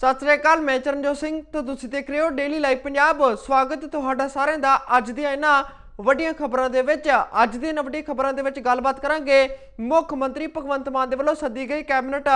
ਸਤਿ ਸ੍ਰੀ ਅਕਾਲ, ਮੈਂ ਚਰਨਜੋਤ ਸਿੰਘ ਤੇ ਤੁਸੀਂ ਦੇਖ ਰਹੇ ਹੋ ਡੇਲੀ ਲਾਈਵ ਪੰਜਾਬ ਸਵਾਗਤ ਤੁਹਾਡਾ ਸਾਰਿਆਂ ਦਾ ਅੱਜ ਦੀਆਂ ਇਹਨਾਂ ਵੱਡੀਆਂ ਖਬਰਾਂ ਦੇ ਵਿੱਚ। ਅੱਜ ਦੀ ਇਹਨਾਂ ਵੱਡੀਆਂ ਖਬਰਾਂ ਦੇ ਵਿੱਚ ਗੱਲਬਾਤ ਕਰਾਂਗੇ ਮੁੱਖ ਮੰਤਰੀ ਭਗਵੰਤ ਮਾਨ ਦੇ ਵੱਲੋਂ ਸੱਦੀ ਗਈ ਕੈਬਨਿਟ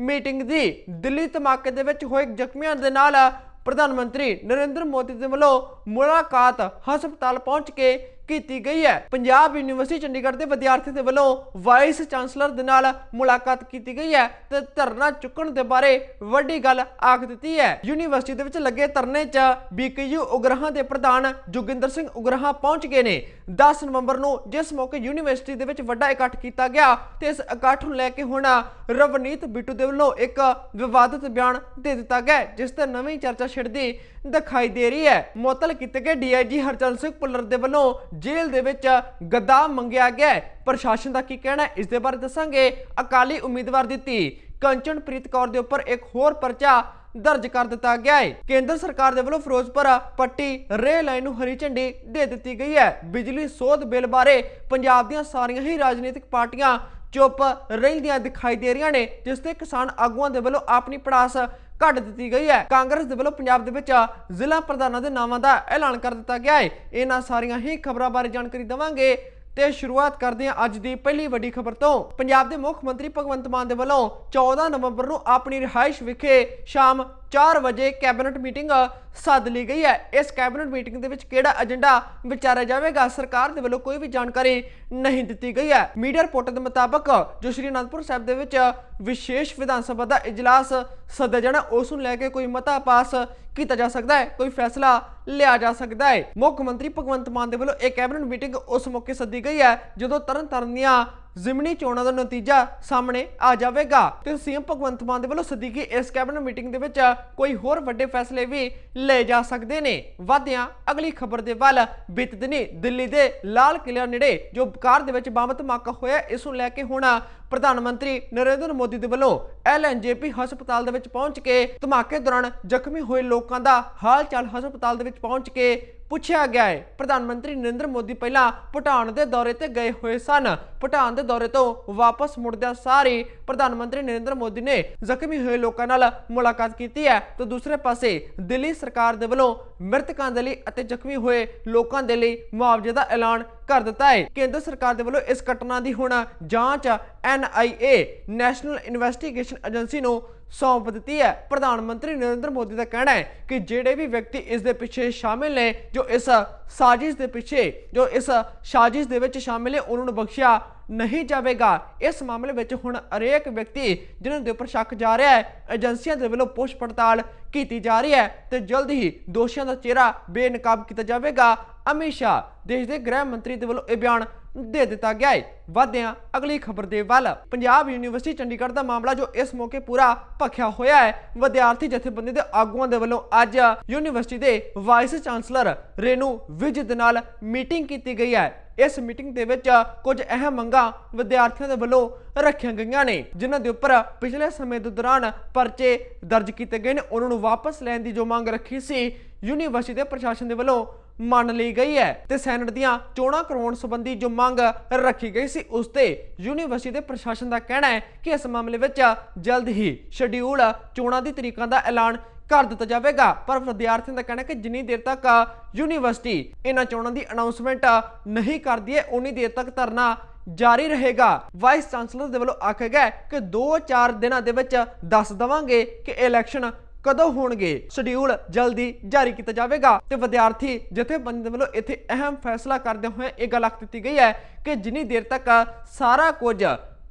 ਮੀਟਿੰਗ ਦੀ। ਦਿੱਲੀ ਧਮਾਕੇ ਦੇ ਵਿੱਚ ਹੋਏ ਜ਼ਖਮੀਆਂ ਦੇ ਨਾਲ ਪ੍ਰਧਾਨ ਮੰਤਰੀ ਨਰਿੰਦਰ ਮੋਦੀ ਦੇ ਵੱਲੋਂ ਮੁਲਾਕਾਤ ਹਸਪਤਾਲ ਪਹੁੰਚ ਕੇ ਕੀਤੀ ਗਈ ਹੈ। ਪੰਜਾਬ ਯੂਨੀਵਰਸਿਟੀ ਚੰਡੀਗੜ੍ਹ ਦੇ ਵਿਦਿਆਰਥੀਆਂ ਦੇ ਵੱਲੋਂ ਵਾਈਸ ਚਾਂਸਲਰ ਦੇ ਨਾਲ ਮੁਲਾਕਾਤ ਕੀਤੀ ਗਈ ਹੈ ਤੇ ਧਰਨਾ ਚੁੱਕਣ ਦੇ ਬਾਰੇ ਵੱਡੀ ਗੱਲ ਆਖ ਦਿੱਤੀ ਹੈ। ਯੂਨੀਵਰਸਿਟੀ ਦੇ ਵਿੱਚ ਲੱਗੇ ਧਰਨੇ 'ਚ ਬੀਕਯੂ ਉਗਰਾਹਾਂ ਦੇ ਪ੍ਰਧਾਨ ਜੋਗਿੰਦਰ ਸਿੰਘ ਉਗਰਾਹਾਂ ਪਹੁੰਚ ਗਏ ਨੇ। 10 ਨਵੰਬਰ ਨੂੰ ਜਿਸ ਮੌਕੇ ਯੂਨੀਵਰਸਿਟੀ ਦੇ ਵਿੱਚ ਵੱਡਾ ਇਕੱਠ ਕੀਤਾ ਗਿਆ ਤੇ ਇਸ ਇਕੱਠ ਨੂੰ ਲੈ ਕੇ ਹੁਣ ਰਵਨੀਤ ਬਿੱਟੂ ਦੇ ਵੱਲੋਂ ਇੱਕ ਵਿਵਾਦਤ ਬਿਆਨ ਦੇ ਦਿੱਤਾ ਗਿਆ ਜਿਸ ਤੇ ਨਵੀਂ ਚਰਚਾ ਛਿੜਦੀ ਦਿਖਾਈ ਦੇ ਰਹੀ ਹੈ। ਮੁਅੱਤਲ ਕੀਤੇ ਗਏ ਡੀਆਈਜੀ ਹਰਚੰਦ ਸਿੰਘ ਪੁੱਲਰ ਦੇ ਵੱਲੋਂ ਜੇਲ੍ਹ ਦੇ ਵਿੱਚ ਗੱਦਾ ਮੰਗਿਆ ਗਿਆ ਹੈ। ਪ੍ਰਸ਼ਾਸਨ ਦਾ ਕੀ ਕਹਿਣਾ ਹੈ? ਇਸ ਦੇ ਬਾਰੇ ਦੱਸਾਂਗੇ ਅਕਾਲੀ ਉਮੀਦਵਾਰ ਦੀ ਧੀ ਕੰਚਨਪ੍ਰੀਤ ਕੌਰ ਦੇ ਉੱਪਰ ਇੱਕ ਹੋਰ ਪਰਚਾ ਦਰਜ ਕਰ ਦਿੱਤਾ ਗਿਆ ਹੈ। ਕੇਂਦਰ ਸਰਕਾਰ ਦੇ ਵੱਲੋਂ ਫਿਰੋਜ਼ਪੁਰ ਪੱਟੀ ਰੇਲ ਲਾਈਨ ਨੂੰ ਹਰੀ ਝੰਡੀ ਦੇ ਦਿੱਤੀ ਗਈ ਹੈ। ਬਿਜਲੀ ਸੋਧ ਬਿੱਲ ਬਾਰੇ ਪੰਜਾਬ ਦੀਆਂ ਸਾਰੀਆਂ ਹੀ ਰਾਜਨੀਤਿਕ ਪਾਰਟੀਆਂ ਚੁੱਪ ਰਹਿੰਦੀਆਂ ਦਿਖਾਈ ਦੇ ਰਹੀਆਂ ਨੇ, ਜਿਸ ਤੇ ਕਿਸਾਨ ਆਗੂਆਂ ਦੇ ਵੱਲੋਂ ਆਪਣੀ ਪੜਾਸ ਕੱਢ ਦਿੱਤੀ ਗਈ ਹੈ। ਕਾਂਗਰਸ ਦੇ ਵੱਲੋਂ ਪੰਜਾਬ ਦੇ ਵਿੱਚ ਜ਼ਿਲ੍ਹਾ ਪ੍ਰਧਾਨਾਂ ਦੇ ਨਾਵਾਂ ਦਾ ਐਲਾਨ ਕਰ ਦਿੱਤਾ ਗਿਆ ਹੈ। ਇਹਨਾਂ ਸਾਰੀਆਂ ਹੀ ਖਬਰਾਂ ਬਾਰੇ ਜਾਣਕਾਰੀ ਦੇਵਾਂਗੇ ਤੇ ਸ਼ੁਰੂਆਤ ਕਰਦੇ ਹਾਂ ਅੱਜ ਦੀ ਪਹਿਲੀ ਵੱਡੀ ਖਬਰ ਤੋਂ। ਪੰਜਾਬ ਦੇ ਮੁੱਖ ਮੰਤਰੀ ਭਗਵੰਤ ਮਾਨ ਦੇ ਵੱਲੋਂ 14 ਨਵੰਬਰ ਨੂੰ ਆਪਣੀ ਰਿਹਾਇਸ਼ ਵਿਖੇ ਸ਼ਾਮ 4 ਵਜੇ ਕੈਬਨਿਟ ਮੀਟਿੰਗ ਸੱਦ ਲਈ ਗਈ ਹੈ। ਇਸ ਕੈਬਨਿਟ ਮੀਟਿੰਗ ਦੇ ਵਿੱਚ ਕਿਹੜਾ ਏਜੰਡਾ ਵਿਚਾਰਿਆ ਜਾਵੇਗਾ, ਸਰਕਾਰ ਦੇ ਵੱਲੋਂ ਕੋਈ ਵੀ ਜਾਣਕਾਰੀ ਨਹੀਂ ਦਿੱਤੀ ਗਈ ਹੈ। ਮੀਡੀਆ ਰਿਪੋਰਟ ਦੇ ਮੁਤਾਬਕ ਜੋ ਸ਼੍ਰੀ ਅਨੰਦਪੁਰ ਸਾਹਿਬ ਦੇ ਵਿੱਚ ਵਿਸ਼ੇਸ਼ ਵਿਧਾਨ ਸਭਾ ਦਾ ਇਜਲਾਸ ਸੱਦਿਆ ਜਾਣਾ, ਉਸ ਨੂੰ ਲੈ ਕੇ ਕੋਈ ਮਤਾ ਪਾਸ ਕੀਤਾ ਜਾ ਸਕਦਾ ਹੈ, ਕੋਈ ਫੈਸਲਾ ਲਿਆ ਜਾ ਸਕਦਾ ਹੈ। ਮੁੱਖ ਮੰਤਰੀ ਭਗਵੰਤ ਮਾਨ ਦੇ ਵੱਲੋਂ ਇਹ ਕੈਬਨਿਟ ਮੀਟਿੰਗ ਉਸ ਮੌਕੇ ਸੱਦੀ ਗਈ ਹੈ, ਜਦੋਂ ਤਰਨ ਤਾਰਨ ਦੀਆਂ ਜ਼ਿਮਨੀ ਚੋਣਾਂ ਦਾ ਨਤੀਜਾ ਸਾਹਮਣੇ ਆ ਜਾਵੇਗਾ ਤੇ ਸੀਐਮ ਭਗਵੰਤ ਮਾਨ ਦੇ ਵੱਲੋਂ ਸੱਦੀ ਗਈ ਇਸ ਕੈਬਨਿਟ ਮੀਟਿੰਗ ਦੇ ਵਿੱਚ ਕੋਈ ਹੋਰ ਵੱਡੇ ਫੈਸਲੇ ਵੀ ਲਏ ਜਾ ਸਕਦੇ ਨੇ। ਵਾਧਿਆਂ ਅਗਲੀ ਖਬਰ ਦੇ ਵੱਲ ਬੀਤ ਦਿਨੀ ਦਿੱਲੀ ਦੇ ਲਾਲ ਕਿਲ੍ਹਾ ਨੇੜੇ ਜੋ ਕਾਰ ਦੇ ਵਿੱਚ ਬੰਬ ਧਮਾਕਾ ਹੋਇਆ, ਇਸ ਨੂੰ ਲੈ ਕੇ ਹੁਣ ਪ੍ਰਧਾਨ ਮੰਤਰੀ ਨਰਿੰਦਰ ਮੋਦੀ ਦੇ ਵੱਲੋਂ ਐਲਐਨਜੇਪੀ ਹਸਪਤਾਲ ਦੇ ਵਿੱਚ ਪਹੁੰਚ ਕੇ ਧਮਾਕੇ ਦੌਰਾਨ ਜ਼ਖਮੀ ਹੋਏ ਲੋਕਾਂ ਦਾ ਹਾਲ ਚਾਲ ਹਸਪਤਾਲ ਦੇ ਵਿੱਚ ਪਹੁੰਚ ਕੇ ਪੁੱਛਿਆ ਗਿਆ ਹੈ। ਪ੍ਰਧਾਨ ਮੰਤਰੀ ਨਰਿੰਦਰ ਮੋਦੀ ਪਹਿਲਾਂ ਭੂਟਾਨ ਦੇ ਦੌਰੇ ਤੇ ਗਏ ਹੋਏ ਸਨ। ਭੂਟਾਨ ਦੇ ਦੌਰੇ ਤੋਂ ਵਾਪਸ ਮੁੜਦਿਆਂ ਸਾਰੀ ਪ੍ਰਧਾਨ ਮੰਤਰੀ ਨਰਿੰਦਰ ਮੋਦੀ ਨੇ ਜ਼ਖਮੀ ਹੋਏ ਲੋਕਾਂ ਨਾਲ ਮੁਲਾਕਾਤ ਕੀਤੀ ਹੈ। ਤੇ ਦੂਸਰੇ ਪਾਸੇ ਦਿੱਲੀ ਸਰਕਾਰ ਦੇ ਵੱਲੋਂ ਮ੍ਰਿਤਕਾਂ ਦੇ ਲਈ ਅਤੇ ਜ਼ਖਮੀ ਹੋਏ ਲੋਕਾਂ ਦੇ ਲਈ ਮੁਆਵਜ਼ੇ ਦਾ ਐਲਾਨ ਕਰ ਦਿੱਤਾ ਹੈ। ਕੇਂਦਰ ਸਰਕਾਰ ਦੇ ਵੱਲੋਂ ਇਸ ਘਟਨਾ ਦੀ ਹੁਣ ਜਾਂਚ ਐਨਆਈਏ ਨੈਸ਼ਨਲ ਇਨਵੈਸਟੀਗੇਸ਼ਨ ਏਜੰਸੀ ਨੂੰ ਸੌਂਪ ਦਿੱਤੀ ਹੈ। ਪ੍ਰਧਾਨ ਮੰਤਰੀ ਨਰਿੰਦਰ ਮੋਦੀ ਦਾ ਕਹਿਣਾ ਹੈ ਕਿ ਜਿਹੜੇ ਵੀ ਵਿਅਕਤੀ ਇਸ ਦੇ ਪਿੱਛੇ ਸ਼ਾਮਿਲ ਨੇ, ਜੋ ਇਸ ਸਾਜ਼ਿਸ਼ ਦੇ ਪਿੱਛੇ, ਜੋ ਇਸ ਸਾਜ਼ਿਸ਼ ਦੇ ਵਿੱਚ ਸ਼ਾਮਿਲ ਨੇ, ਉਹਨਾਂ ਨੂੰ ਬਖਸ਼ਿਆ ਨਹੀਂ ਜਾਵੇਗਾ। ਇਸ ਮਾਮਲੇ ਵਿੱਚ ਹੁਣ ਹਰੇਕ ਵਿਅਕਤੀ ਜਿਨ੍ਹਾਂ ਦੇ ਉੱਪਰ ਸ਼ੱਕ ਜਾ ਰਿਹਾ ਹੈ, ਏਜੰਸੀਆਂ ਦੇ ਵੱਲੋਂ ਪੁੱਛ ਪੜਤਾਲ ਕੀਤੀ ਜਾ ਰਹੀ ਹੈ ਤੇ ਜਲਦ ਹੀ ਦੋਸ਼ੀਆਂ ਦਾ ਚਿਹਰਾ ਬੇਨਕਾਬ ਕੀਤਾ ਜਾਵੇਗਾ। ਅਮਿਤ ਸ਼ਾਹ, ਦੇਸ਼ ਦੇ ਗ੍ਰਹਿ ਮੰਤਰੀ ਦੇ ਵੱਲੋਂ ਇਹ ਬਿਆਨ ਦੇ ਦਿੱਤਾ ਗਿਆ ਹੈ। ਵਾਧਿਆਂ ਅਗਲੀ ਖਬਰ ਦੇ ਵੱਲ, ਪੰਜਾਬ ਯੂਨੀਵਰਸਿਟੀ ਚੰਡੀਗੜ੍ਹ ਦਾ ਮਾਮਲਾ ਜੋ ਇਸ ਮੌਕੇ ਪੂਰਾ ਭਖਿਆ ਹੋਇਆ ਹੈ। ਵਿਦਿਆਰਥੀ ਜਥੇਬੰਦੀ ਦੇ ਆਗੂਆਂ ਦੇ ਵੱਲੋਂ ਅੱਜ ਯੂਨੀਵਰਸਿਟੀ ਦੇ ਵਾਈਸ ਚਾਂਸਲਰ ਰੇਨੂ ਵਿਜ ਦੇ ਨਾਲ ਮੀਟਿੰਗ ਕੀਤੀ ਗਈ ਹੈ। ਇਸ ਮੀਟਿੰਗ ਦੇ ਵਿੱਚ ਕੁਝ ਅਹਿਮ ਮੰਗਾਂ ਵਿਦਿਆਰਥੀਆਂ ਦੇ ਵੱਲੋਂ ਰੱਖੀਆਂ ਗਈਆਂ ਨੇ, ਜਿਨ੍ਹਾਂ ਦੇ ਉੱਪਰ ਪਿਛਲੇ ਸਮੇਂ ਦੇ ਦੌਰਾਨ ਪਰਚੇ ਦਰਜ ਕੀਤੇ ਗਏ ਨੇ। ਉਹਨਾਂ ਨੂੰ ਵਾਪਸ ਲੈਣ ਦੀ ਜੋ ਮੰਗ ਰੱਖੀ ਸੀ, ਯੂਨੀਵਰਸਿਟੀ ਦੇ ਪ੍ਰਸ਼ਾਸਨ ਦੇ ਵੱਲੋਂ ਮੰਨ ਲਈ ਗਈ ਹੈ ਤੇ ਸੈਨੇਟ ਦੀਆਂ ਚੋਣਾਂ ਕਰਵਾਉਣ ਸੰਬੰਧੀ ਜੋ ਮੰਗ ਰੱਖੀ ਗਈ ਸੀ, ਉਸ ਤੇ ਯੂਨੀਵਰਸਿਟੀ ਦੇ ਪ੍ਰਸ਼ਾਸਨ ਦਾ ਕਹਿਣਾ ਹੈ ਕਿ ਇਸ ਮਾਮਲੇ ਵਿੱਚ ਜਲਦ ਹੀ ਸ਼ਡਿਊਲ ਚੋਣਾਂ ਦੀ ਤਰੀਕਾਂ ਦਾ ਐਲਾਨ ਕਰ ਦਿੱਤਾ ਜਾਵੇਗਾ। ਪਰ ਵਿਦਿਆਰਥੀਆਂ ਦਾ ਕਹਿਣਾ ਹੈ ਕਿ ਜਿੰਨੀ ਦੇਰ ਤੱਕ ਯੂਨੀਵਰਸਿਟੀ ਇਹਨਾਂ ਚੋਣਾਂ ਦੀ ਅਨਾਉਂਸਮੈਂਟ ਨਹੀਂ ਕਰਦੀ ਹੈ ਉਨੀ ਦੇਰ ਤੱਕ ਧਰਨਾ ਜਾਰੀ ਰਹੇਗਾ। ਵਾਈਸ ਚਾਂਸਲਰ ਦੇ ਵੱਲੋਂ ਆਖਿਆ ਗਿਆ ਕਿ 2-4 ਦਿਨਾਂ ਦੇ ਵਿੱਚ ਦੱਸ ਦਵਾਂਗੇ ਕਿ ਇਲੈਕਸ਼ਨ ਕਦੋਂ ਹੋਣਗੇ। ਸ਼ਡਿਊਲ ਜਲਦੀ ਜਾਰੀ ਕੀਤਾ ਜਾਵੇਗਾ। ਤੇ ਵਿਦਿਆਰਥੀ ਜਥੇਬੰਦੀ ਦੇ ਵੱਲੋਂ ਇੱਥੇ ਅਹਿਮ ਫੈਸਲਾ ਕਰਦੇ ਹੋਏ ਇਹ ਗੱਲ ਆਖ ਦਿੱਤੀ ਗਈ ਹੈ ਕਿ ਜਿੰਨੀ ਦੇਰ ਤੱਕ ਸਾਰਾ ਕੁਝ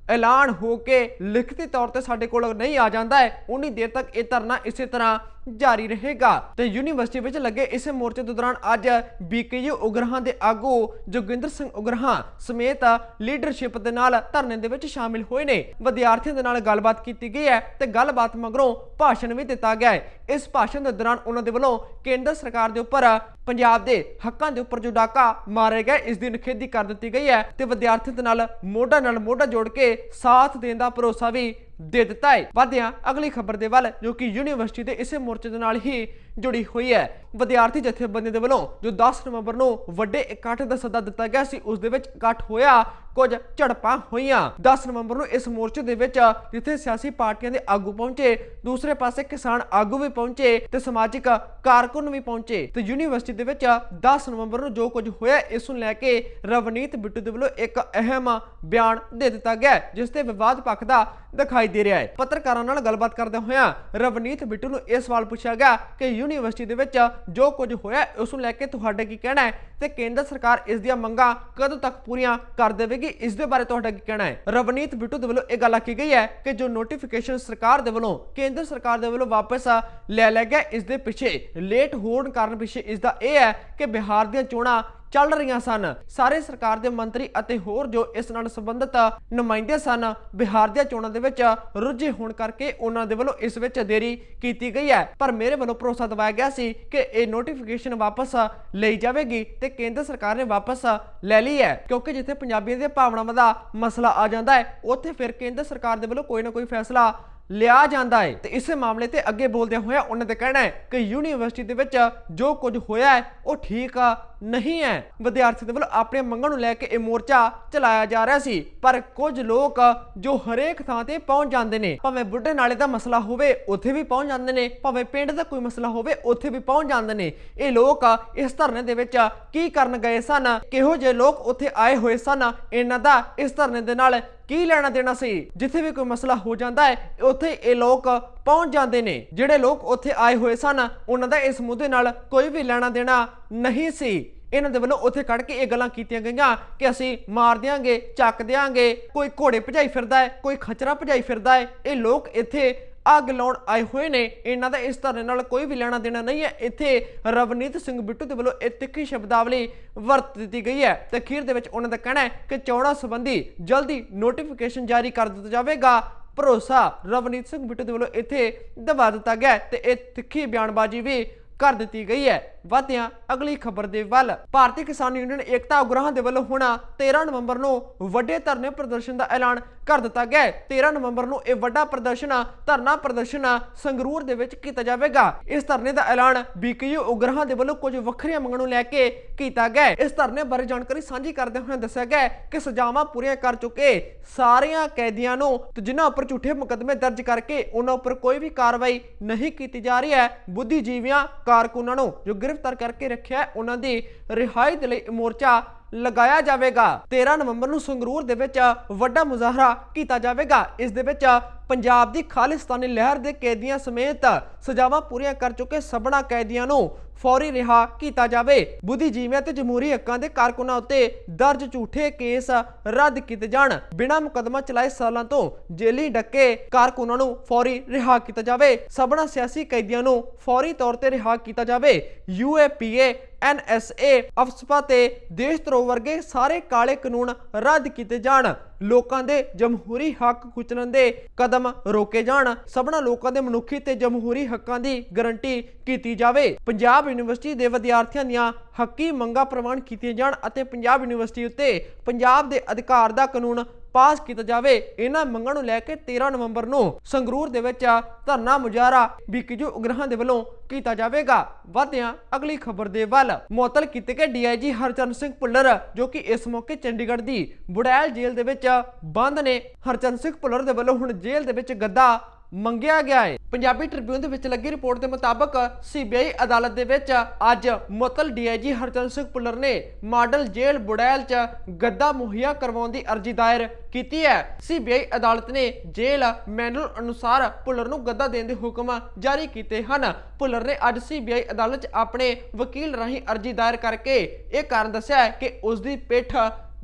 ਐਲਾਨ ਹੋ ਕੇ ਲਿਖਤੀ ਤੌਰ ਤੇ ਸਾਡੇ ਕੋਲ ਨਹੀਂ ਆ ਜਾਂਦਾ ਹੈ। ਉਨੀ ਦੇਰ ਤੱਕ ਇਹ ਧਰਨਾ ਇਸੇ ਤਰ੍ਹਾਂ ਜਾਰੀ ਰਹੇਗਾ। ਤੇ ਯੂਨੀਵਰਸਿਟੀ ਵਿੱਚ ਲੱਗੇ ਇਸੇ ਮੋਰਚੇ ਦੇ ਦੌਰਾਨ ਅੱਜ ਬੀਕੇਯੂ ਉਗਰਾਹਾਂ ਦੇ ਆਗੂ ਜੋਗਿੰਦਰ ਸਿੰਘ ਉਗਰਾਹਾਂ ਸਮੇਤ ਲੀਡਰਸ਼ਿਪ ਦੇ ਨਾਲ ਧਰਨੇ ਦੇ ਵਿੱਚ ਸ਼ਾਮਿਲ ਹੋਏ ਨੇ। ਵਿਦਿਆਰਥੀਆਂ ਦੇ ਨਾਲ ਗੱਲਬਾਤ ਕੀਤੀ ਗਈ ਹੈ ਤੇ ਗੱਲਬਾਤ ਮਗਰੋਂ ਭਾਸ਼ਣ ਵੀ ਦਿੱਤਾ ਗਿਆ ਹੈ। ਇਸ ਭਾਸ਼ਣ ਦੇ ਦੌਰਾਨ ਉਹਨਾਂ ਦੇ ਵੱਲੋਂ ਕੇਂਦਰ ਸਰਕਾਰ ਦੇ ਉੱਪਰ ਪੰਜਾਬ ਦੇ ਹੱਕਾਂ ਦੇ ਉੱਪਰ ਜੋ ਡਾਕਾ ਮਾਰੇ ਗਏ ਇਸ ਦੀ ਨਿਖੇਧੀ ਕਰ ਦਿੱਤੀ ਗਈ ਹੈ ਤੇ ਵਿਦਿਆਰਥੀਆਂ ਦੇ ਨਾਲ ਮੋਢਾ ਨਾਲ ਮੋਢਾ ਜੋੜ ਕੇ ਸਾਥ ਦੇਣ ਦਾ ਭਰੋਸਾ ਵੀ ਦੇ ਦਿੱਤਾ ਹੈ। ਵਾਧਿਆਂ ਅਗਲੀ ਖਬਰ ਦੇ ਵੱਲ ਜੋ ਕਿ ਯੂਨੀਵਰਸਿਟੀ ਦੇ ਇਸੇ ਮੋਰਚੇ ਦੇ ਨਾਲ ਹੀ ਜੁੜੀ ਹੋਈ ਹੈ। ਵਿਦਿਆਰਥੀ ਜਥੇਬੰਦੀ ਦੇ ਵੱਲੋਂ ਜੋ 10 ਨਵੰਬਰ ਨੂੰ ਵੱਡੇ ਇਕੱਠ ਦਾ ਸੱਦਾ ਦਿੱਤਾ ਗਿਆ ਸੀ, ਉਸ ਦੇ ਵਿੱਚ ਇਕੱਠ ਹੋਇਆ, ਕੁਝ ਝੜਪਾਂ ਹੋਈਆਂ। 10 ਨਵੰਬਰ ਨੂੰ ਇਸ ਮੋਰਚੇ ਦੇ ਵਿੱਚ ਜਿੱਥੇ ਸਿਆਸੀ ਪਾਰਟੀਆਂ ਦੇ ਆਗੂ ਪਹੁੰਚੇ, ਦੂਸਰੇ ਪਾਸੇ ਕਿਸਾਨ ਆਗੂ ਵੀ ਪਹੁੰਚੇ ਤੇ ਸਮਾਜਿਕ ਕਾਰਕੁਨ ਵੀ ਪਹੁੰਚੇ। ਤੇ ਯੂਨੀਵਰਸਿਟੀ ਦੇ ਵਿੱਚ 10 ਨਵੰਬਰ ਨੂੰ ਜੋ ਕੁਝ ਹੋਇਆ, ਇਸ ਨੂੰ ਲੈ ਕੇ ਰਵਨੀਤ ਬਿੱਟੂ ਦੇ ਵੱਲੋਂ ਇੱਕ ਅਹਿਮ ਬਿਆਨ ਦੇ ਦਿੱਤਾ ਗਿਆ ਜਿਸ ਤੇ ਵਿਵਾਦ ਪੱਖ ਦਾ ਦਿਖਾਈ ਦੇ ਰਿਹਾ ਹੈ। ਪੱਤਰਕਾਰਾਂ ਨਾਲ ਗੱਲਬਾਤ ਕਰਦੇ ਹੋਇਆ ਰਵਨੀਤ ਬਿੱਟੂ ਨੂੰ ਇਹ ਸਵਾਲ ਪੁੱਛਿਆ ਗਿਆ ਕਿ ਯੂਨੀਵਰਸਿਟੀ ਦੇ ਵਿੱਚ ਜੋ ਕੁਝ ਹੋਇਆ ਉਸ ਨੂੰ ਲੈ ਕੇ ਤੁਹਾਡਾ ਕੀ ਕਹਿਣਾ ਹੈ? ਤੇ ਕੇਂਦਰ ਸਰਕਾਰ ਇਸ ਦੀਆਂ ਮੰਗਾਂ ਕਦੋਂ ਤੱਕ ਪੂਰੀਆਂ ਕਰ ਦੇਵੇਗੀ? ਇਸ ਦੇ ਬਾਰੇ ਤੁਹਾਡਾ ਕੀ ਕਹਿਣਾ ਹੈ? ਰਵਨੀਤ ਬਿੱਟੂ ਦੇ ਵੱਲੋਂ ਇਹ ਗੱਲ ਆਖੀ ਗਈ ਹੈ ਕਿ ਜੋ ਨੋਟੀਫਿਕੇਸ਼ਨ ਸਰਕਾਰ ਦੇ ਵੱਲੋਂ, ਕੇਂਦਰ ਸਰਕਾਰ ਦੇ ਵੱਲੋਂ ਵਾਪਸ ਲੈ ਲਿਆ ਗਿਆ, ਇਸ ਦੇ ਪਿੱਛੇ ਲੇਟ ਹੋਣ ਕਾਰਨ ਪਿੱਛੇ ਇਸ ਦਾ ਇਹ ਹੈ ਕਿ ਬਿਹਾਰ ਦੀਆਂ ਚੋਣਾਂ ਚੱਲ ਰਹੀਆਂ ਸਨ। ਸਾਰੇ ਸਰਕਾਰ ਦੇ ਮੰਤਰੀ ਅਤੇ ਹੋਰ ਜੋ ਇਸ ਨਾਲ ਸੰਬੰਧਿਤ ਨੁਮਾਇੰਦੇ ਸਨ, ਬਿਹਾਰ ਦੀਆਂ ਚੋਣਾਂ ਦੇ ਵਿੱਚ ਰੁੱਝੇ ਹੋਣ ਕਰਕੇ ਉਹਨਾਂ ਦੇ ਵੱਲੋਂ ਇਸ ਵਿੱਚ ਦੇਰੀ ਕੀਤੀ ਗਈ ਹੈ। ਪਰ ਮੇਰੇ ਵੱਲੋਂ ਭਰੋਸਾ ਦਿਵਾਇਆ ਗਿਆ ਸੀ ਕਿ ਇਹ ਨੋਟੀਫਿਕੇਸ਼ਨ ਵਾਪਸ ਲਈ ਜਾਵੇਗੀ ਤੇ ਕੇਂਦਰ ਸਰਕਾਰ ਨੇ ਵਾਪਸ ਲੈ ਲਈ ਹੈ। ਕਿਉਂਕਿ ਜਿੱਥੇ ਪੰਜਾਬੀਆਂ ਦੀਆਂ ਭਾਵਨਾਵਾਂ ਦਾ ਮਸਲਾ ਆ ਜਾਂਦਾ ਹੈ, ਉੱਥੇ ਫਿਰ ਕੇਂਦਰ ਸਰਕਾਰ ਦੇ ਵੱਲੋਂ ਕੋਈ ਨਾ ਕੋਈ ਫੈਸਲਾ ਲਿਆ ਜਾਂਦਾ ਹੈ। ਤੇ ਇਸੇ ਮਾਮਲੇ ਤੇ ਅੱਗੇ ਬੋਲਦਿਆਂ ਹੋਇਆ ਉਹਨਾਂ ਦਾ ਕਹਿਣਾ ਹੈ ਕਿ ਯੂਨੀਵਰਸਿਟੀ ਦੇ ਵਿੱਚ ਜੋ ਕੁਝ ਹੋਇਆ ਹੈ, ਉਹ ਠੀਕ ਨਹੀਂ ਹੈ। ਵਿਦਿਆਰਥੀ ਦੇ ਵੱਲੋਂ ਆਪਣੀਆਂ ਮੰਗਾਂ ਨੂੰ ਲੈ ਕੇ ਇਹ ਮੋਰਚਾ ਚਲਾਇਆ ਜਾ ਰਿਹਾ ਸੀ, ਪਰ ਕੁਝ ਲੋਕ ਜੋ ਹਰੇਕ ਥਾਂ ਤੇ ਪਹੁੰਚ ਜਾਂਦੇ ਨੇ, ਭਾਵੇਂ ਬੁੱਢੇ ਨਾਲੇ ਦਾ ਮਸਲਾ ਹੋਵੇ, ਉੱਥੇ ਵੀ ਪਹੁੰਚ ਜਾਂਦੇ ਨੇ, ਭਾਵੇਂ ਪਿੰਡ ਦਾ ਕੋਈ ਮਸਲਾ ਹੋਵੇ, ਉੱਥੇ ਵੀ ਪਹੁੰਚ ਜਾਂਦੇ ਨੇ। ਇਹ ਲੋਕ ਇਸ ਧਰਨੇ ਦੇ ਵਿੱਚ ਕੀ ਕਰਨ ਗਏ ਸਨ? ਕਿਹੋ ਜਿਹੇ ਲੋਕ ਉੱਥੇ ਆਏ ਹੋਏ ਸਨ? ਇਹਨਾਂ ਦਾ ਇਸ ਧਰਨੇ ਦੇ ਨਾਲ ਕੀ ਲੈਣਾ ਦੇਣਾ ਸੀ? ਜਿੱਥੇ ਵੀ ਕੋਈ ਮਸਲਾ ਹੋ ਜਾਂਦਾ ਹੈ, ਉੱਥੇ ਇਹ ਲੋਕ ਪਹੁੰਚ ਜਾਂਦੇ ਨੇ। ਜਿਹੜੇ ਲੋਕ ਉੱਥੇ ਆਏ ਹੋਏ ਸਨ, ਉਹਨਾਂ ਦਾ ਇਸ ਮੁੱਦੇ ਨਾਲ ਕੋਈ ਵੀ ਲੈਣਾ ਦੇਣਾ ਨਹੀਂ ਸੀ। ਇਹਨਾਂ ਦੇ ਵੱਲੋਂ ਉੱਥੇ ਕੱਢ ਕੇ ਇਹ ਗੱਲਾਂ ਕੀਤੀਆਂ ਗਈਆਂ ਕਿ ਅਸੀਂ ਮਾਰ ਦਿਆਂਗੇ, ਚੱਕ ਦਿਆਂਗੇ, ਕੋਈ ਘੋੜੇ ਭਜਾਈ ਫਿਰਦਾ ਹੈ, ਕੋਈ ਖਚਰਾ ਭਜਾਈ ਫਿਰਦਾ ਹੈ। ਇਹ ਲੋਕ ਇੱਥੇ ਅੱਗ ਲਾਉਣ ਆਏ ਹੋਏ ਨੇ। ਇਹਨਾਂ ਦਾ ਇਸ ਧਰਨੇ ਨਾਲ ਕੋਈ ਵੀ ਲੈਣਾ ਦੇਣਾ ਨਹੀਂ ਹੈ। ਇੱਥੇ ਰਵਨੀਤ ਸਿੰਘ ਬਿੱਟੂ ਦੇ ਵੱਲੋਂ ਇਹ ਤਿੱਖੀ ਸ਼ਬਦਾਵਲੀ ਵਰਤ ਦਿੱਤੀ ਗਈ ਹੈ ਤੇ ਅਖੀਰ ਦੇ ਵਿੱਚ ਉਹਨਾਂ ਦਾ ਕਹਿਣਾ ਹੈ ਕਿ ਚੋਣਾਂ ਸੰਬੰਧੀ ਜਲਦੀ ਨੋਟੀਫਿਕੇਸ਼ਨ ਜਾਰੀ ਕਰ ਦਿੱਤਾ ਜਾਵੇਗਾ। ਭਰੋਸਾ ਰਵਨੀਤ ਸਿੰਘ ਬਿੱਟੂ ਦੇ ਵੱਲੋਂ ਇੱਥੇ ਦਬਾ ਦਿੱਤਾ ਗਿਆ ਹੈ ਤੇ ਇਹ ਤਿੱਖੀ ਬਿਆਨਬਾਜ਼ੀ ਵੀ ਕਰ ਦਿੱਤੀ ਗਈ ਹੈ। ਵਧਿਆਂ ਅਗਲੀ ਖਬਰ ਦੇ ਵੱਲ। ਭਾਰਤੀ ਕਿਸਾਨ ਯੂਨੀਅਨ ਏਕਤਾ ਉਗਰਾਹਾਂ ਦੇ ਵੱਲੋਂ ਹੁਣ 13 ਨਵੰਬਰ ਨੂੰ ਵੱਡੇ ਧਰਨੇ ਪ੍ਰਦਰਸ਼ਨ ਦਾ ਐਲਾਨ ਕਰ ਦਿੱਤਾ ਗਿਆ 13 ਨਵੰਬਰ ਨੂੰ ਇਹ ਵੱਡਾ ਪ੍ਰਦਰਸ਼ਨ, ਧਰਨਾ ਪ੍ਰਦਰਸ਼ਨ ਸੰਗਰੂਰ ਦੇ ਵਿੱਚ ਕੀਤਾ ਜਾਵੇਗਾ। ਇਸ ਧਰਨੇ ਦਾ ਐਲਾਨ ਬੀਕਯੂ ਉਗਰਾਹਾਂ ਦੇ ਵੱਲੋਂ ਕੁਝ ਵੱਖਰੀਆਂ ਮੰਗਾਂ ਨੂੰ ਲੈ ਕੇ ਕੀਤਾ ਗਿਆ ਇਸ ਧਰਨੇ ਬਾਰੇ ਜਾਣਕਾਰੀ ਸਾਂਝੀ ਕਰਦੇ ਹੋਏ ਦੱਸਿਆ ਗਿਆ ਕਿ ਸਜ਼ਾਵਾਂ ਪੂਰੀਆਂ ਕਰ ਚੁੱਕੇ ਸਾਰੀਆਂ ਕੈਦੀਆਂ ਨੂੰ ਤੇ ਜਿਨ੍ਹਾਂ ਉੱਪਰ ਝੂਠੇ ਮੁਕੱਦਮੇ ਦਰਜ ਕਰਕੇ ਉਹਨਾਂ ਉੱਪਰ ਕੋਈ ਵੀ ਕਾਰਵਾਈ ਨਹੀਂ ਕੀਤੀ ਜਾ ਰਹੀ ਹੈ। ਬੁੱਧੀਜੀਵੀਆਂ ਕਾਰਕੁਨਾਂ ਨੂੰ ਜੋ ਗ੍ਰਿਫਤਾਰ ਕਰਕੇ ਰੱਖਿਆ ਉਹਨਾਂ ਦੀ ਰਿਹਾਈ ਦੇ ਲਈ ਮੋਰਚਾ ਲਗਾਇਆ ਜਾਵੇਗਾ। 13 ਨਵੰਬਰ ਨੂੰ ਸੰਗਰੂਰ ਦੇ ਵਿੱਚ ਵੱਡਾ ਮੁਜ਼ਾਹਰਾ ਕੀਤਾ ਜਾਵੇਗਾ। ਇਸ ਦੇ ਵਿੱਚ ਪੰਜਾਬ ਦੀ ਖਾਲਿਸਤਾਨੀ ਲਹਿਰ ਦੇ ਕੈਦੀਆਂ ਸਮੇਤ ਸਜ਼ਾਵਾਂ ਪੂਰੀਆਂ ਕਰ ਚੁੱਕੇ ਸਭਨਾ ਕੈਦੀਆਂ ਨੂੰ ਫੌਰੀ ਰਿਹਾ ਕੀਤਾ ਜਾਵੇ। ਬੁੱਧੀਜੀਵੀਆਂ ਤੇ ਜਮਹੂਰੀ ਹੱਕਾਂ ਦੇ ਕਾਰਕੁਨਾਂ ਉੱਤੇ ਦਰਜ ਝੂਠੇ ਕੇਸ ਰੱਦ ਕੀਤੇ ਜਾਣ। ਬਿਨਾਂ ਮੁਕਦਮਾ ਚਲਾਏ ਸਾਲਾਂ ਤੋਂ ਜੇਲੀ ਡੱਕੇ ਕਾਰਕੁਨਾਂ ਨੂੰ ਫੌਰੀ ਰਿਹਾ ਕੀਤਾ ਜਾਵੇ। ਸਭਨਾ ਸਿਆਸੀ ਕੈਦੀਆਂ ਨੂੰ ਫੌਰੀ ਤੌਰ ਤੇ ਰਿਹਾ ਕੀਤਾ ਜਾਵੇ। ਯੂਏਪੀਏ ਐਨਐਸਏ ਅਫਸਪਾ ਤੇ ਦੇਸ਼ ਧਰੋਹ ਵਰਗੇ ਸਾਰੇ ਕਾਲੇ ਕਾਨੂੰਨ ਰੱਦ ਕੀਤੇ ਜਾਣ। ਲੋਕਾਂ ਦੇ ਜਮਹੂਰੀ ਹੱਕ ਕੁਚਲਣ ਦੇ ਕਦਮ ਰੋਕੇ ਜਾਣ। ਸਭਨਾ ਲੋਕਾਂ ਦੇ ਮਨੁੱਖੀ ਤੇ ਜਮਹੂਰੀ ਹੱਕਾਂ ਦੀ ਗਾਰੰਟੀ ਕੀਤੀ ਜਾਵੇ। ਪੰਜਾਬ ਯੂਨੀਵਰਸਿਟੀ ਦੇ ਵਿਦਿਆਰਥੀਆਂ ਦੀਆਂ ਹੱਕੀ ਮੰਗਾਂ ਪ੍ਰਵਾਨ ਕੀਤੀਆਂ ਜਾਣ ਅਤੇ ਪੰਜਾਬ ਯੂਨੀਵਰਸਿਟੀ ਉੱਤੇ ਪੰਜਾਬ ਦੇ ਅਧਿਕਾਰ ਦਾ ਕਾਨੂੰਨ ਪਾਸ ਕੀਤਾ ਜਾਵੇ, ਇਹਨਾਂ ਮੰਗਾਂ ਨੂੰ ਲੈ ਕੇ 13 ਨਵੰਬਰ ਨੂੰ ਸੰਗਰੂਰ ਦੇ ਵਿੱਚ ਧਰਨਾ ਮੁਜ਼ਾਹਰਾ ਬੀਕੇਯੂ ਉਗਰਾਹਾਂ ਦੇ ਵੱਲੋਂ ਕੀਤਾ ਜਾਵੇਗਾ। ਵਧਿਆਂ, ਅਗਲੀ ਖਬਰ ਦੇ ਵੱਲ ਮੁਅੱਤਲ ਕੀਤੇ ਗਏ ਡੀਆਈਜੀ ਹਰਚਰਨ ਸਿੰਘ ਭੁੱਲਰ, ਜੋ ਕਿ ਇਸ ਮੌਕੇ ਚੰਡੀਗੜ੍ਹ ਦੀ ਬੁੜੈਲ ਜੇਲ੍ਹ ਦੇ ਵਿੱਚ ਬੰਦ ਨੇ। ਹਰਚਰਨ ਸਿੰਘ ਭੁੱਲਰ ਦੇ ਵੱਲੋਂ ਹੁਣ ਜੇਲ੍ਹ ਦੇ ਵਿੱਚ ਗੱਦਾ ਮੰਗਿਆ ਗਿਆ ਹੈ ਪੰਜਾਬੀ ਟ੍ਰਿਬਿਊਨ ਦੇ ਵਿੱਚ ਲੱਗੀ ਰਿਪੋਰਟ ਦੇ ਮੁਤਾਬਕ ਸੀਬੀਆਈ ਅਦਾਲਤ ਦੇ ਵਿੱਚ ਅੱਜ ਮੁਅੱਤਲ ਡੀਆਈਜੀ ਹਰਚੰਦ ਸਿੰਘ ਪੁੱਲਰ ਨੇ ਮਾਡਲ ਜੇਲ੍ਹ ਬੁੜੈਲ 'ਚ ਗੱਦਾ ਮੁਹੱਈਆ ਕਰਵਾਉਣ ਦੀ ਅਰਜ਼ੀ ਦਾਇਰ ਕੀਤੀ ਹੈ। ਸੀਬੀਆਈ ਅਦਾਲਤ ਨੇ ਜੇਲ੍ਹ ਮੈਨੂਅਲ ਅਨੁਸਾਰ ਪੁੱਲਰ ਨੂੰ ਗੱਦਾ ਦੇਣ ਦੇ ਹੁਕਮ ਜਾਰੀ ਕੀਤੇ ਹਨ। ਪੁੱਲਰ ਨੇ ਅੱਜ ਸੀਬੀਆਈ ਅਦਾਲਤ 'ਚ ਆਪਣੇ ਵਕੀਲ ਰਾਹੀਂ ਅਰਜ਼ੀ ਦਾਇਰ ਕਰਕੇ ਇਹ ਕਾਰਨ ਦੱਸਿਆ ਹੈ ਕਿ ਉਸ ਦੀ ਪਿੱਠ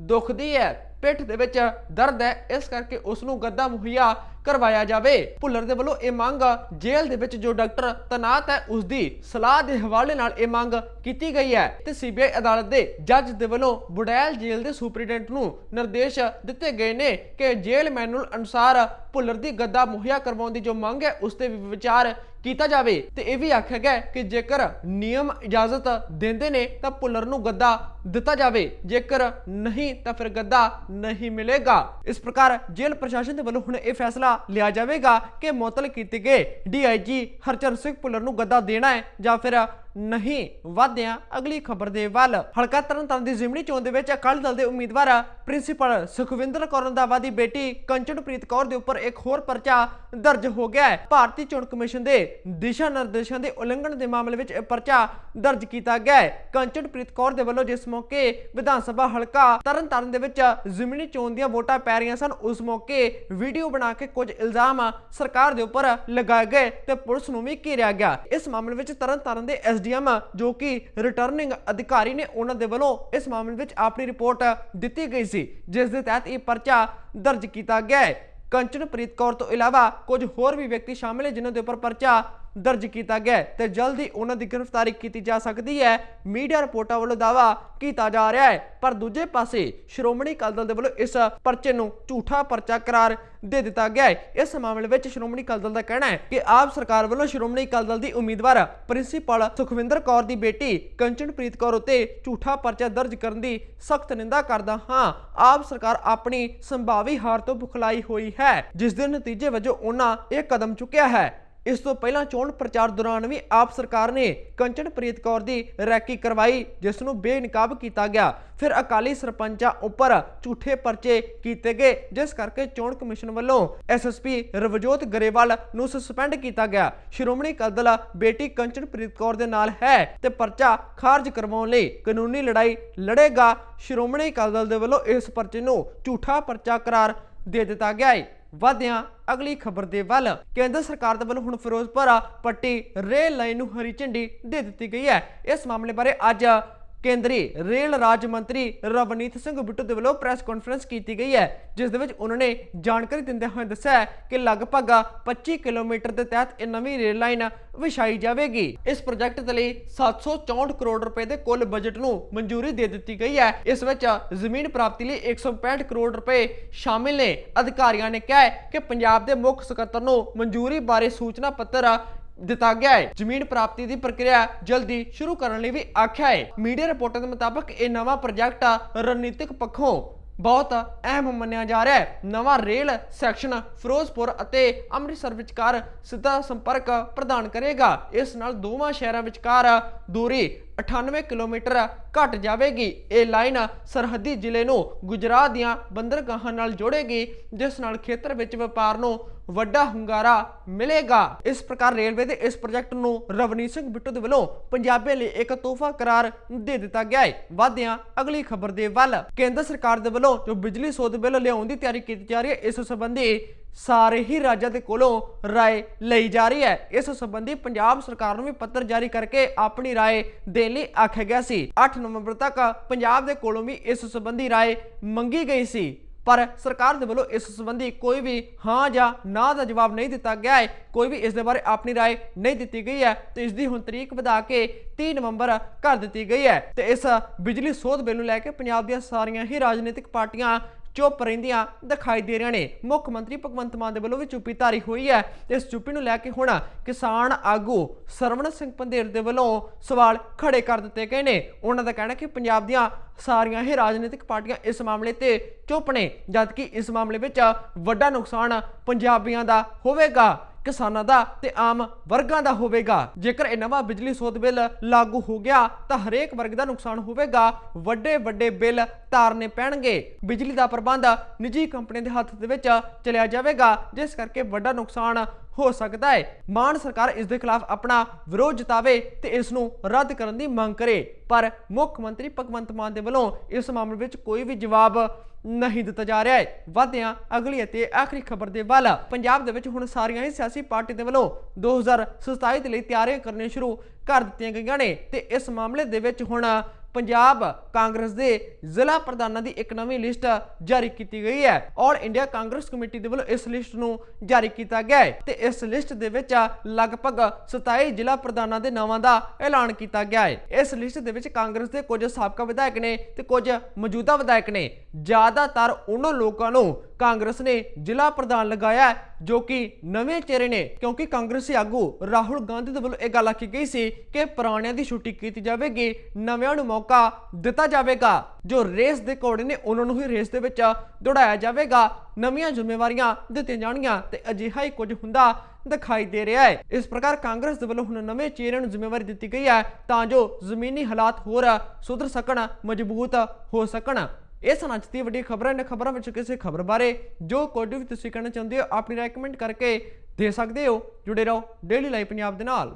ਦੁਖਦੀ ਹੈ। ਪਿੱਠ ਦੇ ਵਿੱਚ ਦਰਦ ਹੈ। ਇਸ ਕਰਕੇ ਉਸ ਨੂੰ ਗੱਦਾ ਮੁਹੱਈਆ ਕਰਵਾਇਆ ਜਾਵੇ। ਭੁੱਲਰ ਦੇ ਵੱਲੋਂ ਇਹ ਮੰਗ ਜੇਲ੍ਹ ਦੇ ਵਿੱਚ ਜੋ ਡਾਕਟਰ ਤਨਾਤ ਹੈ, ਉਸ ਦੀ ਸਲਾਹ ਦੇ ਹਵਾਲੇ ਨਾਲ ਇਹ ਮੰਗ ਕੀਤੀ ਗਈ ਹੈ ਤੇ ਸੀਬੀਆਈ ਅਦਾਲਤ ਦੇ ਜੱਜ ਦੇ ਵੱਲੋਂ ਬੁੜੈਲ ਜੇਲ੍ਹ ਦੇ ਸੁਪਰੀਡੈਂਟ ਨੂੰ ਨਿਰਦੇਸ਼ ਦਿੱਤੇ ਗਏ ਨੇ ਕਿ ਜੇਲ੍ਹ ਮੈਨੂਅਲ ਅਨੁਸਾਰ ਭੁੱਲਰ ਦੀ ਗੱਦਾ ਮੁਹੱਈਆ ਕਰਵਾਉਣ ਦੀ ਜੋ ਮੰਗ ਹੈ, ਉਸ ਤੇ ਵਿਚਾਰ ਕੀਤਾ ਜਾਵੇ। ਤੇ ਇਹ ਵੀ ਆਖਿਆ ਗਿਆ ਕਿ ਜੇਕਰ ਨਿਯਮ ਇਜਾਜ਼ਤ ਦਿੰਦੇ ਨੇ, ਤਾਂ ਭੁੱਲਰ ਨੂੰ ਗੱਦਾ ਦਿੱਤਾ ਜਾਵੇ। ਜੇਕਰ ਨਹੀਂ, ਤਾਂ ਫਿਰ ਗੱਦਾ ਨਹੀਂ ਮਿਲੇਗਾ। ਇਸ ਪ੍ਰਕਾਰ ਜੇਲ੍ਹ ਪ੍ਰਸ਼ਾਸਨ ਦੇ ਵੱਲੋਂ ਹੁਣ ਇਹ ਫੈਸਲਾ ਲਿਆ ਜਾਵੇਗਾ ਕਿ ਮੁਅੱਤਲ ਕੀਤੇ ਗਏ ਡੀਆਈਜੀ ਹਰਚਰਨ ਸਿੰਘ ਭੁੱਲਰ ਨੂੰ ਗੱਦਾ ਦੇਣਾ ਹੈ ਜਾਂ ਫਿਰ ਨਹੀਂ ਵਾਧਿਆਂ ਅਗਲੀ ਖਬਰ ਦੇ ਵੱਲ। ਹਲਕਾ ਤਰਨਤਾਰਨ ਦੀ ਜ਼ਿਮਨੀ ਚੋਣ ਦੇ ਵਿੱਚ ਅਕਾਲੀ ਦਲ ਦੇ ਉਮੀਦਵਾਰ ਪ੍ਰਿੰਸੀਪਲ ਸੁਖਵਿੰਦਰ ਕੌਰ ਰੰਧਾਵਾ ਦੀ ਬੇਟੀ ਕੰਚਨਪ੍ਰੀਤ ਕੌਰ ਦੇ ਉੱਪਰ ਇੱਕ ਹੋਰ ਪਰਚਾ ਦਰਜ ਹੋ ਗਿਆ ਹੈ। ਭਾਰਤੀ ਚੋਣ ਕਮਿਸ਼ਨ ਦੇ ਦਿਸ਼ਾ ਨਿਰਦੇਸ਼ਾਂ ਦੇ ਉਲੰਘਣ ਦੇ ਮਾਮਲੇ ਵਿੱਚ ਇਹ ਪਰਚਾ ਦਰਜ ਕੀਤਾ ਗਿਆ ਹੈ। ਕੰਚਨਪ੍ਰੀਤ ਕੌਰ ਦੇ ਵੱਲੋਂ ਜਿਸ ਮੌਕੇ ਵਿਧਾਨ ਸਭਾ ਹਲਕਾ ਤਰਨਤਾਰਨ ਦੇ ਵਿੱਚ ਜ਼ਿਮਨੀ ਚੋਣ ਦੀਆਂ ਵੋਟਾਂ ਪੈ ਰਹੀਆਂ ਸਨ, ਉਸ ਮੌਕੇ ਵੀਡੀਓ ਬਣਾ ਕੇ ਕੁਝ ਇਲਜ਼ਾਮ ਸਰਕਾਰ ਦੇ ਉੱਪਰ ਲਗਾਏ ਗਏ ਤੇ ਪੁਲਿਸ ਨੂੰ ਵੀ ਘੇਰਿਆ ਗਿਆ। ਇਸ ਮਾਮਲੇ ਵਿੱਚ ਤਰਨਤਾਰਨ ਦੇ ਐਸਡੀਐਮ ਜੋ ਕਿ ਰਿਟਰਨਿੰਗ ਅਧਿਕਾਰੀ ਨੇ ਉਹਨਾਂ ਦੇ ਵੱਲੋਂ ਇਸ ਮਾਮਲੇ ਵਿੱਚ ਆਪਣੀ ਰਿਪੋਰਟ ਦਿੱਤੀ ਗਈ ਸੀ, ਜਿਸ ਦੇ ਤਹਿਤ ਇਹ ਪਰਚਾ ਦਰਜ ਕੀਤਾ ਗਿਆ ਹੈ। ਕੰਚਨਪ੍ਰੀਤ ਕੌਰ ਤੋਂ ਇਲਾਵਾ ਕੁਝ ਹੋਰ ਵੀ ਵਿਅਕਤੀ ਸ਼ਾਮਿਲ ਹੈ ਜਿਨ੍ਹਾਂ ਦੇ ਉੱਪਰ ਪਰਚਾ ਦਰਜ ਕੀਤਾ ਗਿਆ ਤੇ ਜਲਦੀ ਹੀ ਉਹਨਾਂ ਦੀ ਗ੍ਰਿਫਤਾਰੀ ਕੀਤੀ ਜਾ ਸਕਦੀ ਹੈ। ਮੀਡੀਆ ਰਿਪੋਰਟਾਂ ਵੱਲੋਂ ਦਾਵਾ ਕੀਤਾ ਜਾ ਰਿਹਾ ਹੈ, ਪਰ ਦੂਜੇ ਪਾਸੇ ਸ਼੍ਰੋਮਣੀ ਅਕਾਲੀ ਦਲ ਦੇ ਵੱਲੋਂ ਇਸ ਪਰਚੇ ਨੂੰ ਝੂਠਾ ਪਰਚਾ ਕਰਾਰ ਦੇ ਦਿੱਤਾ ਗਿਆ ਹੈ। ਇਸ ਮਾਮਲੇ ਵਿੱਚ ਸ਼੍ਰੋਮਣੀ ਅਕਾਲੀ ਦਲ ਦਾ ਕਹਿਣਾ ਹੈ ਕਿ ਆਪ ਸਰਕਾਰ ਵੱਲੋਂ ਸ਼੍ਰੋਮਣੀ ਅਕਾਲੀ ਦਲ ਦੀ ਉਮੀਦਵਾਰ ਪ੍ਰਿੰਸੀਪਲ ਸੁਖਵਿੰਦਰ ਕੌਰ ਦੀ ਬੇਟੀ ਕੰਚਨਪ੍ਰੀਤ ਕੌਰ ਉਤੇ ਝੂਠਾ ਪਰਚਾ ਦਰਜ ਕਰਨ ਦੀ ਸਖਤ ਨਿੰਦਾ ਕਰਦਾ ਹਾਂ। ਆਪ ਸਰਕਾਰ ਆਪਣੀ ਸੰਭਾਵੀ ਹਾਰ ਤੋਂ ਬੁਖਲਾਈ ਹੋਈ ਹੈ, ਜਿਸ ਦੇ ਨਤੀਜੇ ਵਜੋਂ ਉਹਨਾਂ ਇਹ ਕਦਮ ਚੁੱਕਿਆ ਹੈ। ਇਸ ਤੋਂ ਪਹਿਲਾਂ ਚੋਣ ਪ੍ਰਚਾਰ ਦੌਰਾਨ ਵੀ ਆਪ ਸਰਕਾਰ ਨੇ ਕੰਚਨਪ੍ਰੀਤ ਕੌਰ ਦੀ ਰੈਕੀ ਕਰਵਾਈ, ਜਿਸ ਨੂੰ ਬੇਨਕਾਬ ਕੀਤਾ ਗਿਆ। ਫਿਰ ਅਕਾਲੀ ਸਰਪੰਚਾਂ ਉੱਪਰ ਝੂਠੇ ਪਰਚੇ ਕੀਤੇ ਗਏ, ਜਿਸ ਕਰਕੇ ਚੋਣ ਕਮਿਸ਼ਨ ਵੱਲੋਂ ਐਸਐਸਪੀ ਰਵਜੋਤ ਗਰੇਵਾਲ ਨੂੰ ਸਸਪੈਂਡ ਕੀਤਾ ਗਿਆ। ਸ਼੍ਰੋਮਣੀ ਅਕਾਲੀ ਦਲ ਬੇਟੀ ਕੰਚਨਪ੍ਰੀਤ ਕੌਰ ਦੇ ਨਾਲ ਹੈ ਤੇ ਪਰਚਾ ਖਾਰਜ ਕਰਵਾਉਣ ਲਈ ਕਾਨੂੰਨੀ ਲੜਾਈ ਲੜੇਗਾ। ਸ਼੍ਰੋਮਣੀ ਅਕਾਲੀ ਦਲ ਦੇ ਵੱਲੋਂ ਇਸ ਪਰਚੇ ਨੂੰ ਝੂਠਾ ਪਰਚਾ ਕਰਾਰ ਦੇ ਦਿੱਤਾ ਗਿਆ ਹੈ। ਵਧਿਆਂ ਅਗਲੀ ਖਬਰ ਦੇ ਵੱਲ। ਕੇਂਦਰ ਸਰਕਾਰ ਦੇ ਵੱਲੋਂ ਹੁਣ ਫਿਰੋਜ਼ਪੁਰ ਪੱਟੀ ਰੇਲ ਲਾਈਨ ਨੂੰ ਹਰੀ ਝੰਡੀ ਦੇ ਦਿੱਤੀ ਗਈ ਹੈ। ਇਸ ਮਾਮਲੇ ਬਾਰੇ ਅੱਜ ਕੇਂਦਰੀ ਰੇਲ ਰਾਜ ਮੰਤਰੀ ਰਵਨੀਤ ਸਿੰਘ ਬਿੱਟੂ ਦੇ ਵੱਲੋਂ ਪ੍ਰੈਸ ਕਾਨਫਰੰਸ ਕੀਤੀ ਗਈ ਹੈ, ਜਿਸ ਦੇ ਵਿੱਚ ਉਹਨਾਂ ਨੇ ਜਾਣਕਾਰੀ ਦਿੰਦੇ ਹੋਏ ਦੱਸਿਆ ਕਿ ਲਗਭਗ 25 ਕਿਲੋਮੀਟਰ ਦੇ ਤਹਿਤ ਇਹ ਨਵੀਂ ਰੇਲ ਲਾਈਨ ਵਿਛਾਈ ਜਾਵੇਗੀ। ਇਸ ਪ੍ਰੋਜੈਕਟ ਦੇ ਲਈ 764 ਕਰੋੜ ਰੁਪਏ ਦੇ ਕੁੱਲ ਬਜਟ ਨੂੰ ਮਨਜ਼ੂਰੀ ਦੇ ਦਿੱਤੀ ਗਈ ਹੈ। ਇਸ ਵਿੱਚ ਜ਼ਮੀਨ ਪ੍ਰਾਪਤੀ ਲਈ 165 ਕਰੋੜ ਰੁਪਏ ਸ਼ਾਮਿਲ ਨੇ। ਅਧਿਕਾਰੀਆਂ ਨੇ ਕਿਹਾ ਕਿ ਪੰਜਾਬ ਦੇ ਮੁੱਖ ਸਕੱਤਰ ਨੂੰ ਮਨਜ਼ੂਰੀ ਬਾਰੇ ਸੂਚਨਾ ਪੱਤਰ ਦਿੱਤਾ ਗਿਆ ਹੈ। ਜ਼ਮੀਨ ਪ੍ਰਾਪਤੀ ਦੀ ਪ੍ਰਕਿਰਿਆ ਜਲਦੀ ਸ਼ੁਰੂ ਕਰਨ ਲਈ ਵੀ ਆਖਿਆ ਹੈ। ਮੀਡੀਆ ਰਿਪੋਰਟਾਂ ਦੇ ਮੁਤਾਬਕ ਇਹ ਨਵਾਂ ਪ੍ਰੋਜੈਕਟ ਰਣਨੀਤਿਕ ਪੱਖੋਂ ਬਹੁਤ ਅਹਿਮ ਮੰਨਿਆ ਜਾ ਰਿਹਾ ਹੈ। ਨਵਾਂ ਰੇਲ ਸੈਕਸ਼ਨ ਫਿਰੋਜ਼ਪੁਰ ਅਤੇ ਅੰਮ੍ਰਿਤਸਰ ਵਿਚਕਾਰ ਸਿੱਧਾ ਸੰਪਰਕ ਪ੍ਰਦਾਨ ਕਰੇਗਾ। ਇਸ ਨਾਲ ਦੋਵਾਂ ਸ਼ਹਿਰਾਂ ਵਿਚਕਾਰ ਦੂਰੀ 98 ਕਿਲੋਮੀਟਰ ਘਟ ਜਾਵੇਗੀ। ਇਹ ਲਾਈਨ ਸਰਹੱਦੀ ਜ਼ਿਲ੍ਹੇ ਨੂੰ ਗੁਜਰਾਤ ਦੀਆਂ ਬੰਦਰਗਾਹਾਂ ਨਾਲ ਜੋੜੇਗੀ, ਜਿਸ ਨਾਲ ਖੇਤਰ ਵਿੱਚ ਵਪਾਰ ਨੂੰ ਵੱਡਾ ਹੁੰਗਾਰਾ ਮਿਲੇਗਾ। ਇਸ ਪ੍ਰਕਾਰ ਰੇਲਵੇ ਦੇ ਇਸ ਪ੍ਰੋਜੈਕਟ ਨੂੰ ਰਵਨੀਤ ਸਿੰਘ ਬਿੱਟੂ ਦੇ ਵੱਲੋਂ ਪੰਜਾਬੀਆਂ ਲਈ ਇੱਕ ਤੋਹਫਾ ਕਰਾਰ ਦੇ ਦਿੱਤਾ ਗਿਆ ਹੈ। ਵਾਧਿਆਂ ਅਗਲੀ ਖਬਰ ਦੇ ਵੱਲ। ਕੇਂਦਰ ਸਰਕਾਰ ਦੇ ਵੱਲੋਂ ਜੋ ਬਿਜਲੀ ਸੋਧ ਬਿੱਲ ਲਿਆਉਣ ਦੀ ਤਿਆਰੀ ਕੀਤੀ ਜਾ ਰਹੀ ਹੈ, ਇਸ ਸੰਬੰਧੀ ਸਾਰੇ ਹੀ ਰਾਜਾਂ ਦੇ ਕੋਲੋਂ رائے ਲਈ ਜਾ ਰਹੀ ਹੈ ਇਸ ਸੰਬੰਧੀ ਪੰਜਾਬ ਸਰਕਾਰ ਨੂੰ ਵੀ ਪੱਤਰ ਜਾਰੀ ਕਰਕੇ ਆਪਣੀ رائے ਦੇਣ ਲਈ ਆਖਿਆ ਗਿਆ ਸੀ 8 ਨਵੰਬਰ ਤੱਕ ਪੰਜਾਬ ਦੇ ਕੋਲੋਂ ਵੀ ਇਸ ਸੰਬੰਧੀ رائے ਮੰਗੀ ਗਈ ਸੀ ਪਰ ਸਰਕਾਰ ਦੇ ਵੱਲੋਂ ਇਸ ਸੰਬੰਧੀ ਕੋਈ ਵੀ ਹਾਂ ਜਾਂ ਨਾ ਦਾ ਜਵਾਬ ਨਹੀਂ ਦਿੱਤਾ ਗਿਆ ਹੈ ਕੋਈ ਵੀ ਇਸ ਦੇ ਬਾਰੇ ਆਪਣੀ رائے ਨਹੀਂ ਦਿੱਤੀ ਗਈ ਹੈ ਤੇ ਇਸ ਦੀ ਹੁਣ ਤਰੀਕ ਵਧਾ ਕੇ 30 ਨਵੰਬਰ ਕਰ ਦਿੱਤੀ ਗਈ ਹੈ ਤੇ ਇਸ ਬਿਜਲੀ ਸੋਧ ਬਿੱਲ ਨੂੰ ਲੈ ਕੇ ਪੰਜਾਬ ਦੀਆਂ ਸਾਰੀਆਂ ਹੀ ਰਾਜਨੀਤਿਕ ਪਾਰਟੀਆਂ ਚੁੱਪ ਰਹਿੰਦੀਆਂ ਦਿਖਾਈ ਦੇ ਰਹੀਆਂ ਨੇ। ਮੁੱਖ ਮੰਤਰੀ ਭਗਵੰਤ ਮਾਨ ਦੇ ਵੱਲੋਂ ਵੀ ਚੁੱਪੀ ਧਾਰੀ ਹੋਈ ਹੈ। ਇਸ ਚੁੱਪੀ ਨੂੰ ਲੈ ਕੇ ਹੁਣ ਕਿਸਾਨ ਆਗੂ ਸਰਵਣ ਸਿੰਘ ਪੰਧੇਰ ਦੇ ਵੱਲੋਂ ਸਵਾਲ ਖੜੇ ਕਰ ਦਿੱਤੇ ਗਏ ਨੇ। ਉਹਨਾਂ ਦਾ ਕਹਿਣਾ ਕਿ ਪੰਜਾਬ ਦੀਆਂ ਸਾਰੀਆਂ ਹੀ ਰਾਜਨੀਤਿਕ ਪਾਰਟੀਆਂ ਇਸ ਮਾਮਲੇ ਤੇ ਚੁੱਪ ਨੇ, ਜਦਕਿ ਇਸ ਮਾਮਲੇ ਵਿੱਚ ਵੱਡਾ ਨੁਕਸਾਨ ਪੰਜਾਬੀਆਂ ਦਾ ਹੋਵੇਗਾ। ਕਿਸਾਨਾਂ ਦਾ ਤੇ ਆਮ ਵਰਗਾਂ ਦਾ ਹੋਵੇਗਾ। ਜੇਕਰ ਇਹ ਨਵਾਂ ਬਿਜਲੀ ਸੋਧ ਬਿੱਲ ਲਾਗੂ ਹੋ ਗਿਆ, ਤਾਂ ਹਰੇਕ ਵਰਗ ਦਾ ਨੁਕਸਾਨ ਹੋਵੇਗਾ। ਵੱਡੇ ਵੱਡੇ ਬਿੱਲ ਤਾਰਨੇ ਪੈਣਗੇ। ਬਿਜਲੀ ਦਾ ਪ੍ਰਬੰਧ ਨਿੱਜੀ ਕੰਪਨੀ ਦੇ ਹੱਥ ਦੇ ਵਿੱਚ ਚਲਿਆ ਜਾਵੇਗਾ, ਜਿਸ ਕਰਕੇ ਵੱਡਾ ਨੁਕਸਾਨ ਹੋ ਸਕਦਾ ਹੈ। ਮਾਨ ਸਰਕਾਰ ਇਸ ਦੇ ਖਿਲਾਫ ਆਪਣਾ ਵਿਰੋਧ ਜਤਾਵੇ ਤੇ ਇਸ ਨੂੰ ਰੱਦ ਕਰਨ ਦੀ ਮੰਗ ਕਰੇ। ਪਰ ਮੁੱਖ ਮੰਤਰੀ ਭਗਵੰਤ ਮਾਨ ਦੇ ਵੱਲੋਂ ਇਸ ਮਾਮਲੇ ਵਿੱਚ ਕੋਈ ਵੀ ਜਵਾਬ ਨਹੀਂ ਦਿੱਤਾ ਜਾ ਰਿਹਾ ਹੈ। ਵਧਿਆਂ ਅਗਲੀ ਅਤੇ ਆਖਰੀ ਖਬਰ ਦੇ ਵੱਲ ਪੰਜਾਬ ਦੇ ਵਿੱਚ ਹੁਣ ਸਾਰੀਆਂ ਹੀ ਸਿਆਸੀ ਪਾਰਟੀ ਦੇ ਵੱਲੋਂ 2027 ਦੇ ਲਈ ਤਿਆਰੀਆਂ ਕਰਨੀਆਂ ਸ਼ੁਰੂ ਕਰ ਦਿੱਤੀਆਂ ਗਈਆਂ ਨੇ ਤੇ ਇਸ ਮਾਮਲੇ ਦੇ ਵਿੱਚ ਹੁਣ ਪੰਜਾਬ ਕਾਂਗਰਸ ਦੇ ਜ਼ਿਲ੍ਹਾ ਪ੍ਰਧਾਨਾਂ ਦੀ ਇੱਕ ਨਵੀਂ ਲਿਸਟ ਜਾਰੀ ਕੀਤੀ ਗਈ ਹੈ। ਆਲ ਇੰਡੀਆ ਕਾਂਗਰਸ ਕਮੇਟੀ ਦੇ ਵੱਲੋਂ ਇਸ ਲਿਸਟ ਨੂੰ ਜਾਰੀ ਕੀਤਾ ਗਿਆ ਹੈ ਤੇ ਇਸ ਲਿਸਟ ਦੇ ਵਿੱਚ ਲਗਭਗ 27 ਜ਼ਿਲ੍ਹਾ ਪ੍ਰਧਾਨਾਂ ਦੇ ਨਾਵਾਂ ਦਾ ਐਲਾਨ ਕੀਤਾ ਗਿਆ ਹੈ। ਇਸ ਲਿਸਟ ਦੇ ਵਿੱਚ ਕਾਂਗਰਸ ਦੇ ਕੁਝ ਸਾਬਕਾ ਵਿਧਾਇਕ ਨੇ ਤੇ ਕੁਝ ਮੌਜੂਦਾ ਵਿਧਾਇਕ ਨੇ। ਜ਼ਿਆਦਾਤਰ ਉਹਨਾਂ ਲੋਕਾਂ ਨੂੰ ਕਾਂਗਰਸ ਨੇ ਜ਼ਿਲ੍ਹਾ ਪ੍ਰਧਾਨ ਲਗਾਇਆ ਜੋ ਕਿ ਨਵੇਂ ਚਿਹਰੇ ਨੇ, ਕਿਉਂਕਿ ਕਾਂਗਰਸੀ ਆਗੂ ਰਾਹੁਲ ਗਾਂਧੀ ਦੇ ਵੱਲੋਂ ਇਹ ਗੱਲ ਆਖੀ ਗਈ ਸੀ ਕਿ ਪੁਰਾਣਿਆਂ ਦੀ ਛੁੱਟੀ ਕੀਤੀ ਜਾਵੇਗੀ, ਨਵਿਆਂ ਨੂੰ ਮੌਕਾ ਦਿੱਤਾ ਜਾਵੇਗਾ, ਜੋ ਰੇਸ ਦੇ ਘੋੜੇ ਨੇ, ਉਹਨਾਂ ਨੂੰ ਹੀ ਰੇਸ ਦੇ ਵਿੱਚ ਦੌੜਾਇਆ ਜਾਵੇਗਾ। ਨਵੀਆਂ ਜ਼ਿੰਮੇਵਾਰੀਆਂ ਦਿੱਤੀਆਂ ਜਾਣਗੀਆਂ ਤੇ ਅਜਿਹਾ ਹੀ ਕੁਝ ਹੁੰਦਾ ਦਿਖਾਈ ਦੇ ਰਿਹਾ ਹੈ। ਇਸ ਪ੍ਰਕਾਰ ਕਾਂਗਰਸ ਦੇ ਵੱਲੋਂ ਹੁਣ ਨਵੇਂ ਚਿਹਰਿਆਂ ਨੂੰ ਜ਼ਿੰਮੇਵਾਰੀ ਦਿੱਤੀ ਗਈ ਹੈ, ਤਾਂ ਜੋ ਜ਼ਮੀਨੀ ਹਾਲਾਤ ਹੋਰ ਸੁਧਰ ਸਕਣ, ਮਜ਼ਬੂਤ ਹੋ ਸਕਣ। ਇਹ ਸਨ ਅੱਜ ਦੀ ਵੱਡੀ ਖਬਰਾਂ ਨੇ ਖਬਰਾਂ ਵਿੱਚ ਕਿਸੇ ਖਬਰ ਬਾਰੇ ਜੋ ਕੁਝ ਵੀ ਤੁਸੀਂ ਕਹਿਣਾ ਚਾਹੁੰਦੇ ਹੋ, ਆਪਣੀ ਰਾਏ ਕਰਕੇ ਦੇ ਸਕਦੇ ਹੋ। ਜੁੜੇ ਰਹੋ ਡੇਲੀ ਲਾਈਵ ਪੰਜਾਬ ਦੇ ਨਾਲ।